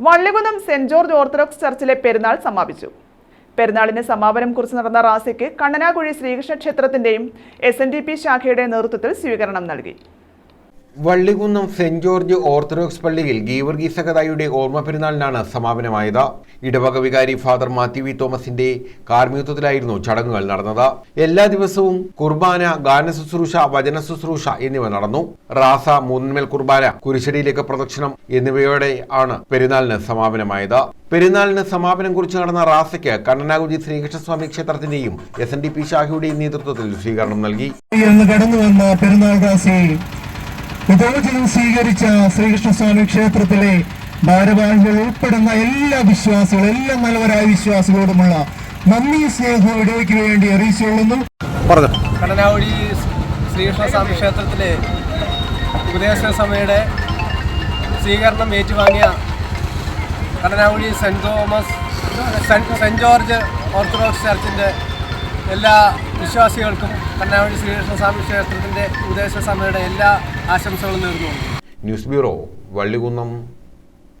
Vallikunnam Saint George Orthodox ചർച്ചിലെ പെരുന്നാൾ സമാപിച്ചു. പെരുന്നാളിന് സമാപനം കുറിച്ച് നടന്ന റാസയ്ക്ക് കണ്ണനാകുഴി ശ്രീകൃഷ്ണ ക്ഷേത്രത്തിന്റെയും എസ് എൻ ഡി പി ശാഖയുടെ നേതൃത്വത്തിൽ സ്വീകരണം നൽകി. വള്ളികുന്നം സെന്റ് ജോർജ് ഓർത്തഡോക്സ് പള്ളിയിൽ ഗീവർഗീസ കഥായുടെ ഓർമ്മ പെരുന്നാളിനാണ് സമാപനമായത്. ഇടവക വികാരി ഫാദർ മാത്യു വി തോമസിന്റെ കാർമ്മികത്വത്തിലായിരുന്നു ചടങ്ങുകൾ നടന്നത്. എല്ലാ ദിവസവും കുർബാന ഗാന ശുശ്രൂഷ വചന ശുശ്രൂഷ എന്നിവ നടന്നു. റാസ മൂന്നിന്മേൽ കുർബാന കുരിശടിയിലേക്ക് പ്രദക്ഷിണം എന്നിവയോടെ ആണ് പെരുന്നാളിന് സമാപനമായത്. പെരുന്നാളിന് സമാപനം കുറിച്ച് നടന്ന റാസയ്ക്ക് കണ്ണനാകുജി ശ്രീകൃഷ്ണസ്വാമി ക്ഷേത്രത്തിന്റെയും എസ് എൻ ഡി പി ഷാഹിയുടെയും നേതൃത്വത്തിൽ സ്വീകരണം നൽകി. കടന്നു വന്ന പെരുന്നാൾ ഉപവചനം സ്വീകരിച്ച ശ്രീകൃഷ്ണസ്വാമി ക്ഷേത്രത്തിലെ ഭാരവാഹികൾ ഉൾപ്പെടുന്ന എല്ലാ വിശ്വാസികളും എല്ലാ നല്ലവരായ വിശ്വാസികളോടുമുള്ള നന്ദി സ്നേഹവും ഇടയ്ക്ക് വേണ്ടി അറിയിച്ചുകൊള്ളുന്നു കടനാവഴി ശ്രീകൃഷ്ണസ്വാമി ക്ഷേത്രത്തിലെ ഉപദേശ സഭയുടെ സ്വീകരണം ഏറ്റുവാങ്ങിയ കടനാവഴി saint Thomas saint saint George orthodox ചർച്ചിന്റെ എല്ലാ വിശ്വാസികൾക്കും കടനാവഴി ശ്രീകൃഷ്ണസ്വാമി ക്ഷേത്രത്തിന്റെ ഉപദേശ സഭയുടെ എല്ലാ ആശംസകളും നേർന്നു ന്യൂസ് ബ്യൂറോ വള്ളികുന്നം